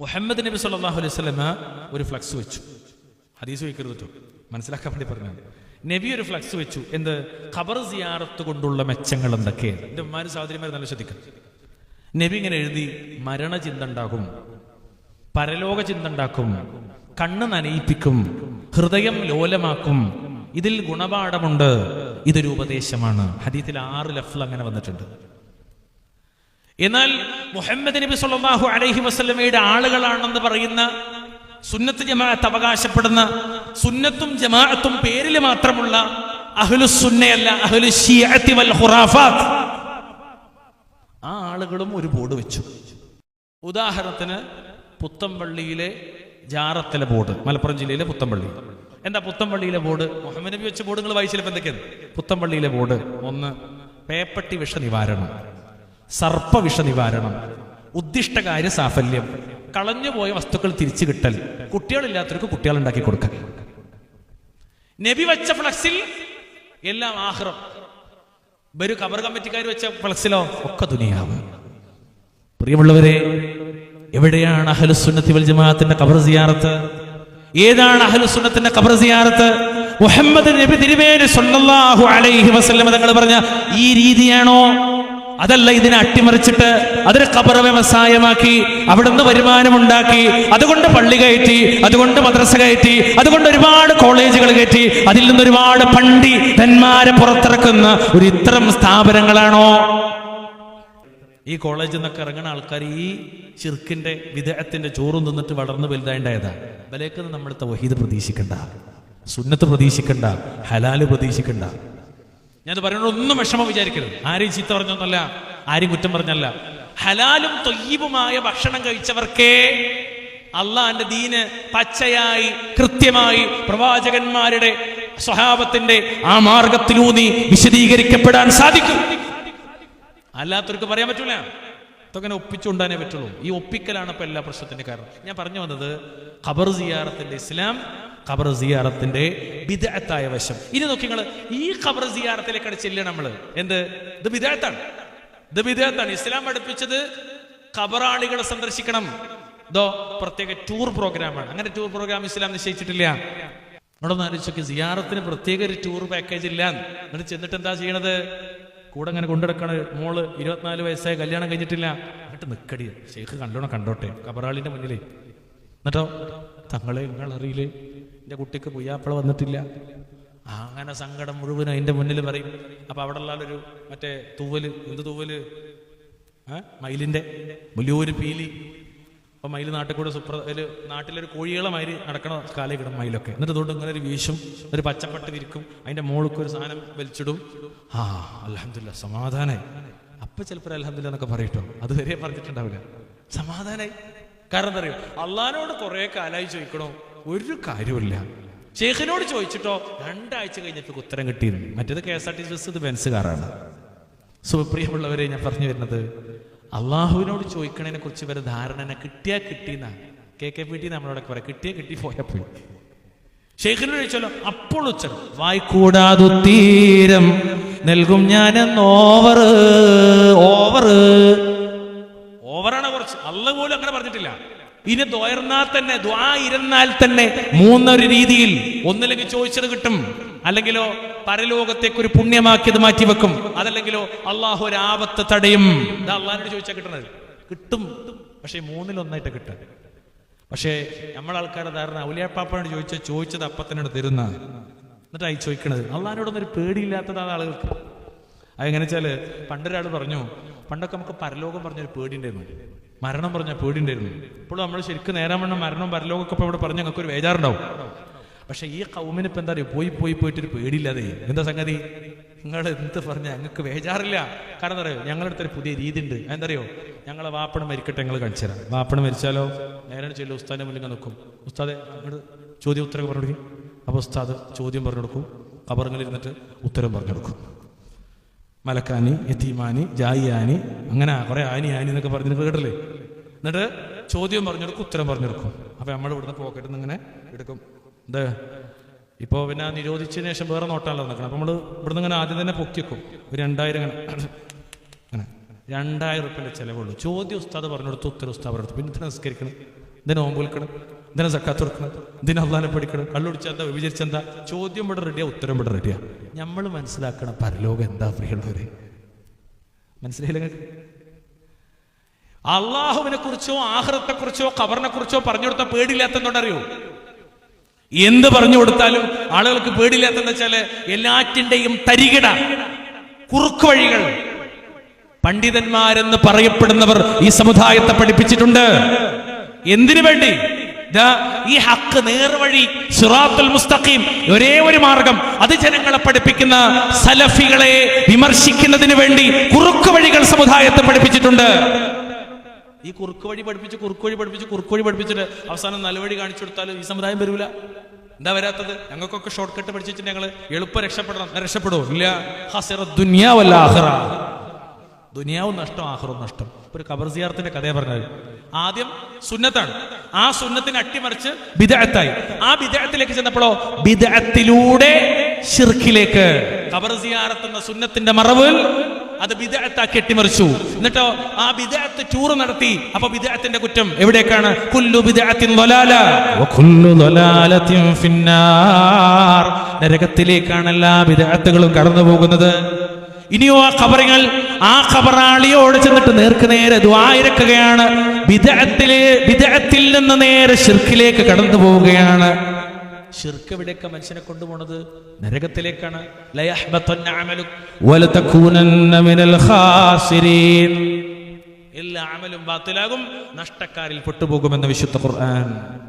മുഹമ്മദ് നബി സല്ലല്ലാഹു അലൈഹി സ്വലമ ഒരു ഫ്ലക്സ് വെച്ചു. ഹദീസ് വയ്ക്കരുത് മനസ്സിലാക്കാൻ വേണ്ടി പറഞ്ഞത് നബി ഒരു ഫ്ലക്സ് വെച്ചു. എന്ത്? ഖബർ സിയാറത്ത് കൊണ്ടുള്ള മെച്ചങ്ങൾ എന്തൊക്കെയാണ്? എന്റെ ഉമ്മാരും സഹോദരിമാർ നല്ല ശ്രദ്ധിക്കണം. നബി ഇങ്ങനെ എഴുതി മരണചിന്ത ഉണ്ടാകും പരലോക ചിന്ത ഉണ്ടാക്കും കണ്ണ് നനയിപ്പിക്കും ഹൃദയം ലോലമാക്കും ഇതിൽ ഗുണപാഠമുണ്ട് ഇതൊരു ഉപദേശമാണ്. ഹദീത്തിൽ ആറ് ലഫ്ൽ അങ്ങനെ വന്നിട്ടുണ്ട്. എന്നാൽ മുഹമ്മദ് നബി സല്ലല്ലാഹു അലൈഹി വസ്ലമയുടെ ആളുകളാണെന്ന് പറയുന്ന സുന്നത്ത് ജമാഅത്ത് അവകാശപ്പെടുന്ന സുന്നത്തും ജമാഅത്തും പേരിൽ മാത്രമുള്ള അഹ്ലു സുന്നയല്ല അഹ്ലു ശിയഅത്തി വൽ ഖുറാഫാത്ത്. ആ ആളുകളും ഒരു ബോർഡ് വെച്ചു. ഉദാഹരണത്തിന് പുത്തമ്പള്ളിയിലെ ജാറത്തിലെ ബോർഡ് മലപ്പുറം ജില്ലയിലെ പുത്തമ്പള്ളി. എന്താ പുത്തമ്പള്ളിയിലെ ബോർഡ്? മുഹമ്മദ് നബി വെച്ച ബോർഡുകൾ വായിച്ചില്ല എന്തൊക്കെയാണ് പുത്തമ്പള്ളിയിലെ ബോർഡ്. ഒന്ന് പേപ്പട്ടി വിഷ നിവാരണം സർപ്പവിഷ നിവാരണം ഉദ്ദിഷ്ടകാര്യ സാഫല്യം കളഞ്ഞുപോയ വസ്തുക്കൾ തിരിച്ചു കിട്ടൽ കുട്ടികളില്ലാത്തവർക്ക് കുട്ടികൾ ഉണ്ടാക്കി കൊടുക്കൽ. നബി വെച്ച ഫ്ലക്സിൽ എല്ലാം ആഹ്റം. ഒരു കബർ കമ്മിറ്റിക്കാർ വെച്ച ഫ്ലക്സിലോ ഒക്കെ ദുനിയാവ്. പ്രിയമുള്ളവരെ എവിടെയാണ് അഹലുസുന്നത്തി വൽ ജമാഅത്തിന്റെ കബർ സിയാറത്ത്? ഏതാണ് അഹലുസുന്നത്തിന്റെ കബർ സിയാറത്ത്? മുഹമ്മദ് നബി തിരുമേനി സല്ലല്ലാഹു അലൈഹി വസല്ലം തങ്ങൾ പറഞ്ഞ ഈ രീതിയാണോ? അതല്ല ഇതിനെ അട്ടിമറിച്ചിട്ട് അതിനെ കബറ വ്യവസായമാക്കി അവിടുന്ന് വരുമാനമുണ്ടാക്കി അതുകൊണ്ട് പള്ളി കയറ്റി അതുകൊണ്ട് മദ്രസ കയറ്റി അതുകൊണ്ട് ഒരുപാട് കോളേജുകൾ കയറ്റി അതിൽ നിന്ന് ഒരുപാട് പണ്ടി തന്മാരെ പുറത്തിറക്കുന്ന ഒരു ഇത്തരം സ്ഥാപനങ്ങളാണോ? ഈ കോളേജിൽ നിന്നൊക്കെ ഇറങ്ങുന്ന ആൾക്കാർ ഈ ചിർക്കിന്റെ വിദേഹത്തിന്റെ ചോറും തിന്നിട്ട് വളർന്ന് വലുതായിണ്ടായതാ. ബലേക്കുന്ന നമ്മൾ തൗഹീദ് പ്രതീക്ഷിക്കണ്ട സുന്നത്ത് പ്രതീക്ഷിക്കണ്ട ഹലാൽ പ്രതീക്ഷിക്കണ്ട. ഞാൻ പറയുന്നത് ഒന്നും വിഷമം വിചാരിക്കരുത്. ആരെയും ചീത്ത പറഞ്ഞൊന്നല്ല ആരെയും കുറ്റം പറഞ്ഞല്ല. ഹലാലും തൊയ്യബുമായ ഭക്ഷണം കഴിച്ചവർക്കേ അള്ളാന്റെ ദീന് പച്ചയായി കൃത്യമായി പ്രവാചകന്മാരുടെ സ്വഭാവത്തിന്റെ ആ മാർഗത്തിലൂന്നി വിശദീകരിക്കപ്പെടാൻ സാധിക്കും. അല്ലാത്തവർക്ക് പറയാൻ പറ്റൂല. ഇതൊക്കെ ഒപ്പിച്ചുകൊണ്ടാനേ പറ്റുള്ളൂ. ഈ ഒപ്പിക്കലാണ് ഇപ്പൊ എല്ലാ പ്രശ്നത്തിന്റെ കാരണം. ഞാൻ പറഞ്ഞു വന്നത് ഖബർ സിയാറത്തിന്റെ ഇസ്ലാം ഖബർ സിയാറത്തിന്റെ ബിദഅത്തായ വശം. ഇനി നോക്കി നിങ്ങൾ ഈ ഖബർ സിയാറത്തിലേക്കാണ് ചെല്ലുക നമ്മൾ എന്ത്? ഇത് ബിദഅത്താണ്. ഇത് ബിദഅത്താണ്. ഇസ്ലാം പഠിപ്പിച്ചത് ഖബറാളികളെ സന്ദർശിക്കണം. ഇതോ പ്രത്യേക ടൂർ പ്രോഗ്രാമാണ്. അങ്ങനെ ടൂർ പ്രോഗ്രാം ഇസ്ലാം നിശ്ചയിച്ചിട്ടില്ല. നമ്മളൊന്ന് ആലോചിച്ചൊക്കെ സിയാറത്തിന് പ്രത്യേക ഒരു ടൂർ പാക്കേജ് ഇല്ല. എന്നിട്ട് ചെന്നിട്ട് എന്താ ചെയ്യണത്? കൂടെ അങ്ങനെ കൊണ്ടുനടക്കണ മോൾ ഇരുപത്തിനാല് വയസ്സായ കല്യാണം കഴിഞ്ഞിട്ടില്ല. എന്നിട്ട് നിക്കടി. ഷെയ്ഖ് കണ്ടോണം കണ്ടോട്ടെ. കബറാളിന്റെ മുന്നിലേ. എന്നിട്ടോ? തങ്ങളെ നിങ്ങളറിയില്ലേ എന്റെ കുട്ടിക്ക് പുയ്യാപ്പള വന്നിട്ടില്ല. അങ്ങനെ സങ്കടം മുഴുവനും അതിന്റെ മുന്നിൽ പറയും. അപ്പൊ അവിടെ ഉള്ളൊരു മറ്റേ തൂവൽ എന്ത് തൂവൽ? മയിലിന്റെ. വലിയൊരു പീലി. അപ്പൊ മയിൽ നാട്ടിൽ കൂടെ സുപ്ര ഒരു നാട്ടിലൊരു കോഴികളെ മയിൽ നടക്കണ കാലേ കിടും മയിലൊക്കെ. എന്നിട്ട് തൊട്ട് ഇങ്ങനെ ഒരു വീശും ഒരു പച്ചപ്പട്ട് വിരിക്കും അതിന്റെ മോളൊക്കെ ഒരു സാധനം വലിച്ചിടും. ആ അലഹമില്ല സമാധാനായി. അപ്പൊ ചിലപ്പോൾ അലഹമില്ല എന്നൊക്കെ പറയട്ടോ. അതുവരെ പറഞ്ഞിട്ടുണ്ടാവില്ല. സമാധാനായി. കാരണം എന്താ അറിയോ? അള്ളഹാനോട് കുറെ കാലമായി ചോദിക്കണോ? ഒരു കാര്യമില്ല ഷെയ്ഖിനോട് ചോദിച്ചിട്ടോ? രണ്ടാഴ്ച കഴിഞ്ഞപ്പോൾ ഉത്തരം കിട്ടിയിരുന്നു. മറ്റേത് K S R T C bus ഇത് ബെൻസ് കാറാണ് സുപ്രിയമുള്ളവരെ ഞാൻ പറഞ്ഞു വരുന്നത് അള്ളാഹുവിനോട് ചോദിക്കണതിനെ കുറിച്ച് ഇവരെ ധാരണ കിട്ടിയാ കിട്ടിയെന്ന. കെ കെ പി ടി നമ്മളോടൊക്കെ പറയാം കിട്ടിയാ കിട്ടി പോയാ. പോയി ഷെയ്ഖിനോട് ചോദിച്ചല്ലോ അപ്പോൾ ഉച്ചരം വായിക്കൂടാതുത്തീരം നൽകും ഞാൻ ഓവർ ഓവർ ഓവറാണ് കുറച്ച്. അല്ല പോലും അങ്ങനെ പറഞ്ഞിട്ടില്ല. ഇനി ദ്വയർന്നാൽ തന്നെ ദ്വാ ഇരുന്നാൽ തന്നെ മൂന്നൊരു രീതിയിൽ ഒന്നില്ലെങ്കിൽ ചോദിച്ചത് കിട്ടും. അല്ലെങ്കിലോ പരലോകത്തേക്ക് ഒരു പുണ്യമാക്കിയത് മാറ്റിവെക്കും. അതല്ലെങ്കിലോ അള്ളാഹു ഒരു ആപത്ത് തടയും. അള്ളാഹിനോട് ചോദിച്ചാൽ കിട്ടണത്. കിട്ടും. പക്ഷെ മൂന്നിലൊന്നായിട്ട് കിട്ടും പക്ഷേ നമ്മളെ ആൾക്കാരെ ധാരണ ഔലിയാപ്പാപ്പനോട് ചോദിച്ചാൽ ചോദിച്ചത് അപ്പത്തിനോട് തരുന്ന. എന്നിട്ടായി ചോദിക്കണത്. അള്ളാഹിനോടൊന്നും ഒരു പേടിയില്ലാത്തതാണ് ആളുകൾക്ക്. അതെങ്ങനെ വെച്ചാൽ പണ്ടൊരാൾ പറഞ്ഞു പണ്ടൊക്കെ നമുക്ക് പരലോകം പറഞ്ഞൊരു പേടിയുണ്ടായിരുന്നു. മരണം പറഞ്ഞ പേടിയുണ്ടായിരുന്നു. ഇപ്പോഴും നമ്മൾ ശരിക്കും നേരം വണ്ണം മരണം പരലോകമൊക്കെ ഇപ്പൊ ഇവിടെ പറഞ്ഞു ഞങ്ങൾക്ക് ഒരു വേജാറുണ്ടാവും. പക്ഷെ ഈ കൗമിന് ഇപ്പൊ എന്താ പറയുക പോയി പോയി പോയിട്ടൊരു പേടിയില്ലാതെ എന്താ സംഗതി? നിങ്ങൾ എന്ത് പറഞ്ഞ? ഞങ്ങൾക്ക് വേജാറില്ല കാരണം അറിയോ? ഞങ്ങളുടെ അടുത്തൊരു പുതിയ രീതി ഉണ്ട്. എന്താ അറിയോ? ഞങ്ങളെ വാപ്പണ മരിക്കട്ടെ ഞങ്ങൾ കഴിച്ചുതരാം വാപ്പണ മരിച്ചാലോ? നേരെ ചെല്ലു ഉസ്താദിന്റെ മുന്നിൽ നിൽക്കും. ഉസ്താദെ അങ്ങോട്ട് ചോദ്യം ഉത്തരം പറഞ്ഞു കൊടുക്കും. അപ്പൊ ഉസ്താദ് ചോദ്യം പറഞ്ഞു കൊടുക്കും. കബറങ്ങളിൽ ഇരുന്നിട്ട് ഉത്തരം പറഞ്ഞു കൊടുക്കും. മലക്കാനി യത്തീമാനി ജായിയാനി അങ്ങനെ കുറെ ആനി ആനി എന്നൊക്കെ പറഞ്ഞിട്ട് കേട്ടില്ലേ? എന്നിട്ട് ചോദ്യം പറഞ്ഞെടുക്കും ഉത്തരം പറഞ്ഞെടുക്കും അപ്പൊ നമ്മൾ ഇവിടുന്ന് പോക്കറ്റിൽ നിന്ന് ഇങ്ങനെ എടുക്കും. എന്ത് ഇപ്പോൾ പിന്നെ നിരോധിച്ചതിന് ശേഷം വേറെ നോട്ടാണല്ലോ നടക്കണം അപ്പം നമ്മൾ ഇവിടുന്ന് ഇങ്ങനെ ആദ്യം തന്നെ പൊക്കിക്കും ഒരു രണ്ടായിരം അങ്ങനെ രണ്ടായിരം റുപ്യന്റെ ചിലവുള്ളൂ. ചോദ്യം ഉസ്താദ് പറഞ്ഞു കൊടുത്തു ഉത്തര ഉസ്താദ് പറഞ്ഞു പിന്നെ ഇതിനെ നിസ്കരിക്കണം? ഇതിനെ നോമ്പ് വിൽക്കണം ഇതിനെ സക്കാത്ത് കൊടുക്കണം? ഇതിനെ അള്ളാനെ പഠിക്കണം കള്ളുടിച്ചെന്താ വിഭജിച്ചെന്താ? ചോദ്യം ഇവിടെ റെഡിയാ ഉത്തരം ഇവിടെ റെഡിയാ നമ്മൾ മനസ്സിലാക്കണം പരലോകം എന്താ പ്രിയുള്ളവരെ മനസ്സിലായില്ല അള്ളാഹുവിനെ കുറിച്ചോ ആഹ്റത്തെ കുറിച്ചോ കബറിനെ കുറിച്ചോ പറഞ്ഞു കൊടുത്ത പേടിയില്ലാത്തതുകൊണ്ടറിയോ എന്ത് പറഞ്ഞു കൊടുത്താലും ആളുകൾക്ക് പേടിയില്ലാത്തെന്ന് വെച്ചാൽ എല്ലാറ്റിന്റെയും തരികിട കുറുക്ക് വഴികൾ. പണ്ഡിതന്മാരെന്ന് പറയപ്പെടുന്നവർ ഈ സമുദായത്തെ പഠിപ്പിച്ചിട്ടുണ്ട്. എന്തിനു വേണ്ടി? ഈ ഹക്ക് നേർവഴി സിറാത്തുൽ മുസ്തഖീം ഒരേ ഒരു മാർഗം. അത് ജനങ്ങളെ പഠിപ്പിക്കുന്ന സലഫികളെ വിമർശിക്കുന്നതിന് വേണ്ടി കുറുക്കു വഴികൾ സമുദായത്തെ പഠിപ്പിച്ചിട്ടുണ്ട്. ഈ കുറുക്ക് വഴി പഠിപ്പിച്ച് കുറുക്ക് വഴി പഠിപ്പിച്ച് കുറുക്ക് വഴി പഠിപ്പിച്ചിട്ട് അവസാനം നല്ല വഴി കാണിച്ചു കൊടുത്താൽ ഈ സമുദായം വരൂല. എന്താ വരാത്തത്? ഞങ്ങൾക്കൊക്കെ ഷോർട്ട് കട്ട് പഠിച്ചിട്ട് ഞങ്ങൾ എളുപ്പം രക്ഷപ്പെടണം. രക്ഷപ്പെടുവോ? ഇല്ല. ഹസിറ ദുനിയാവല്ല ആഹ്റ ദുനിയാവും നഷ്ടം ആഹ്റവും നഷ്ടം. ഒരു ഖബർ സിയാർത്തിന്റെ കഥയെ പറഞ്ഞത്. ആദ്യം സുന്നത്താണ്. ആ സുന്നത്തിനെ അട്ടിമറിച്ച് ബിദഅത്തായി. ആ ബിദഅത്തിലേക്ക് ചെന്നപ്പോഴോ ബിദഅത്തിലൂടെ ഷിർഖിലേക്ക് ഖബർ സിയാറത്തുന്ന സുന്നത്തിന്റെ മറവിൽ അത് വിദേഹത്ത കെട്ടിമറിച്ചു. എന്നിട്ടോ ആ വിദേഹത്ത് ടൂർ നടത്തി. അപ്പൊ വിദേഹത്തിന്റെ കുറ്റം എവിടേക്കാണ്? കുല്ലു നരകത്തിലേക്കാണ് എല്ലാ വിദേഹത്തുകളും കടന്നു പോകുന്നത്. ഇനിയോ ആ ഖബറുകൾ ആ ഖബറാളിയോട് ചെന്നിട്ട് നേർക്ക് നേരെ ദ്വായിരക്കുകയാണ് വിദേഹത്തിലെ വിദേഹത്തിൽ നിന്ന് നേരെ ഷിർക്കിലേക്ക് കടന്നു പോവുകയാണ്. ഷിർക്ക് എവിടെയൊക്കെ മനുഷ്യനെ കൊണ്ടുപോണത്? നരകത്തിലേക്കാണ്. എല്ലാ അമലും ബാത്തിലാകും. നഷ്ടക്കാരിൽ പെട്ടുപോകുമെന്ന് വിശുദ്ധ ഖുർആൻ.